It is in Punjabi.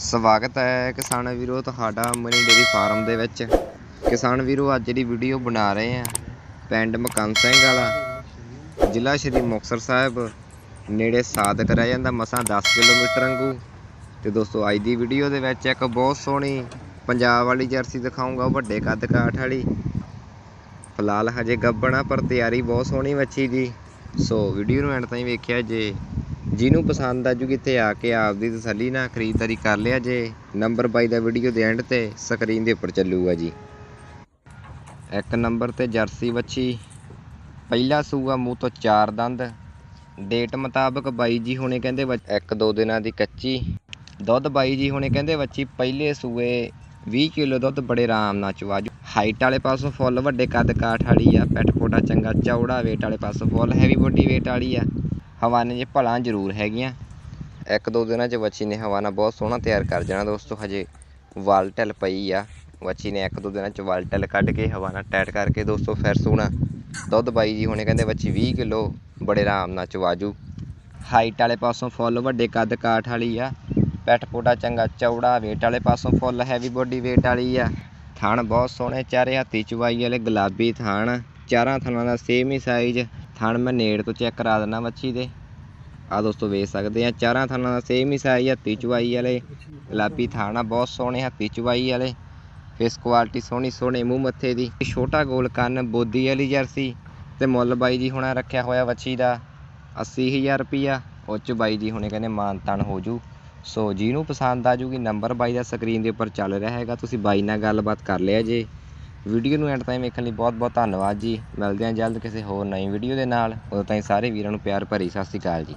ਸਵਾਗਤ ਹੈ ਕਿਸਾਨ ਵੀਰੋ, ਤੁਹਾਡਾ ਮਨੀ ਡੇਰੀ ਫਾਰਮ ਦੇ ਵਿੱਚ। ਕਿਸਾਨ ਵੀਰੋ, ਅੱਜ ਜਿਹੜੀ ਵੀਡੀਓ ਬਣਾ ਰਹੇ ਆ ਪਿੰਡ ਮਕੰਦ ਸਿੰਘ ਵਾਲਾ, ਜ਼ਿਲ੍ਹਾ ਸ਼੍ਰੀ ਮੁਕਤਸਰ ਸਾਹਿਬ। ਨੇੜੇ ਸਾਦਕ ਰਹਿ ਜਾਂਦਾ, ਮਸਾਂ 10 ਕਿਲੋਮੀਟਰ ਵਾਂਗੂ। ਤੇ ਦੋਸਤੋ, ਅੱਜ ਦੀ ਵੀਡੀਓ ਦੇ ਵਿੱਚ ਇੱਕ ਬਹੁਤ ਸੋਹਣੀ ਪੰਜਾਬ ਵਾਲੀ ਜਰਸੀ ਦਿਖਾਉਂਗਾ ਵੱਡੇ ਕੱਦ ਕਾਠ ਵਾਲੀ। ਫਿਲਹਾਲ ਹਜੇ ਗੱਬਣਾ, ਪਰ ਤਿਆਰੀ ਬਹੁਤ ਸੋਹਣੀ ਵੱਛੀ ਦੀ। ਸੋ, ਵੀਡੀਓ ਨੂੰ ਐਂਡ ਤਾਈਂ ਵੇਖਿਆ ਜੇ ਜਿਹਨੂੰ ਪਸੰਦ ਆ ਜੂਗੀ ਇੱਥੇ ਆ ਕੇ ਆਪਦੀ ਤਸੱਲੀ ਨਾਲ ਖਰੀਦਦਾਰੀ ਕਰ ਲਿਆ ਜੇ ਨੰਬਰ ਬਾਈ ਦਾ ਵੀਡੀਓ ਦੇ ਐਂਡ ਤੇ ਸਕਰੀਨ ਦੇ ਉੱਪਰ ਚੱਲੂਗਾ ਜੀ। ਇੱਕ ਨੰਬਰ ਤੇ ਜਰਸੀ ਵੱਛੀ, ਪਹਿਲਾ ਸੂਆ ਮੂੰਹ ਤੋਂ ਚਾਰ ਦੰਦ ਡੇਟ ਮੁਤਾਬਕ ਬਾਈ ਜੀ ਹੁਣੇ ਕਹਿੰਦੇ ਵੱਛ- ਇੱਕ ਦੋ ਦਿਨਾਂ ਦੀ ਕੱਚੀ, ਦੁੱਧ ਬਾਈ ਜੀ ਹੁਣੇ ਕਹਿੰਦੇ ਵੱਛੀ ਪਹਿਲੇ ਸੂਏ 20 ਕਿਲੋ ਦੁੱਧ ਬੜੇ ਆਰਾਮ ਨਾਲ ਚਵਾਜੂ ਹਾਈਟ ਵਾਲੇ ਪਾਸੋਂ ਫੁੱਲ ਵੱਡੇ ਕੱਦ ਕਾਠ ਵਾਲੀ ਆ ਪੈਟ ਪੋਟਾ ਚੰਗਾ ਚੌੜਾ weight ਵਾਲੇ ਪਾਸੋਂ ਫੁੱਲ ਹੈਵੀ ਬੋਡੀ weight ਵਾਲੀ ਆ। ਹਵਾਨੇ 'ਚ ਭਲਾਂ ਜ਼ਰੂਰ ਹੈਗੀਆਂ। ਇੱਕ ਦੋ ਦਿਨਾਂ 'ਚ ਵੱਛੀ ਨੇ ਹਵਾਨਾ ਬਹੁਤ ਸੋਹਣਾ ਤਿਆਰ ਕਰ ਜਾਣਾ ਦੋਸਤੋ, ਹਜੇ ਵਾਲ ਟਲ ਪਈ ਆ। ਵੱਛੀ ਨੇ ਇੱਕ ਦੋ ਦਿਨਾਂ 'ਚ ਵਾਲ ਟਲ ਕੱਢ ਕੇ ਹਵਾਨਾ ਟਾਈਟ ਕਰਕੇ ਦੋਸਤੋ ਫਿਰ ਸੋਹਣਾ ਦੁੱਧ ਬਾਈ ਜੀ ਹੁਣੇ ਕਹਿੰਦੇ ਵੱਛੀ 20 ਕਿਲੋ, ਬੜੇ ਆਰਾਮ ਨਾਲ ਚਵਾਜੂ। ਹਾਈਟ ਵਾਲੇ ਪਾਸੋਂ ਫੁੱਲ, ਵੱਡੇ ਕੱਦ ਕਾਠ ਵਾਲੀ ਆ। ਪੈਟ ਪੋਟਾ ਚੰਗਾ ਚੌੜਾ, weight ਵਾਲੇ ਪਾਸੋਂ ਫੁੱਲ ਹੈਵੀ ਬੋਡੀ weight ਵਾਲੀ ਆ। ਥਣ ਬਹੁਤ ਸੋਹਣੇ, ਚਾਰੇ ਹੱਥੀ ਚਵਾਈ ਵਾਲੇ ਗੁਲਾਬੀ ਥਣ, ਚਾਰਾਂ ਥਣਾਂ ਦਾ ਸੇਮ ਹੀ ਸਾਈਜ਼ ਥਣ ਮੈਂ ਨੇੜ ਤੋਂ ਚੈੱਕ ਕਰਾ ਦਿੰਦਾ ਮੱਛੀ ਦੇ। ਆ ਦੋਸਤੋ ਵੇਖ ਸਕਦੇ ਆ ਚਾਰਾਂ ਥਣਾਂ ਦਾ ਸੇਮ ਹੀ ਸਾਈਜ਼ ਹੱਥੀ ਚਵਾਈ ਵਾਲੇ, ਗੁਲਾਬੀ ਥਣ ਆ, ਬਹੁਤ ਸੋਹਣੇ, ਹੱਥੀ ਚਵਾਈ ਵਾਲੇ। ਫੇਸ ਕੁਆਲਿਟੀ ਸੋਹਣੀ, ਸੋਹਣੇ ਮੂੰਹ ਮੱਥੇ ਦੀ। ਛੋਟਾ ਗੋਲ ਕੰਨ, ਬੋਦੀ ਵਾਲੀ ਜਰਸੀ ਤੇ ਮੁੱਲ ਬਾਈ ਜੀ ਹੁਣਾ ਰੱਖਿਆ ਹੋਇਆ ਵੱਛੀ ਦਾ 80000 ਰੁਪਿਆ ਉਹ 'ਚ ਬਾਈ ਜੀ ਹੁਣੇ ਕਹਿੰਦੇ ਮਾਨ ਤਾਨ ਹੋ ਜੂ। ਸੋ ਜਿਹਨੂੰ ਪਸੰਦ ਆ ਜੂਗੀ ਨੰਬਰ ਬਾਈ ਦਾ ਸਕਰੀਨ ਦੇ ਉੱਪਰ ਚੱਲ ਰਿਹਾ ਹੈਗਾ। ਤੁਸੀਂ ਬਾਈ ਨਾਲ ਗੱਲਬਾਤ ਕਰ ਲਿਆ ਜੇ। ਵੀਡੀਓ ਨੂੰ ਐਂਡ ਤਾਈਂ ਵੇਖਣ ਲਈ ਬਹੁਤ ਬਹੁਤ ਧੰਨਵਾਦ ਜੀ। ਮਿਲਦੇ ਹਾਂ ਜਲਦ ਕਿਸੇ ਹੋਰ ਨਵੀਂ ਵੀਡੀਓ ਦੇ ਨਾਲ। ਉਦੋਂ ਤਾਈਂ ਸਾਰੇ ਵੀਰਾਂ ਨੂੰ ਪਿਆਰ ਭਰੀ ਸਤਿ ਸ਼੍ਰੀ ਅਕਾਲ ਜੀ।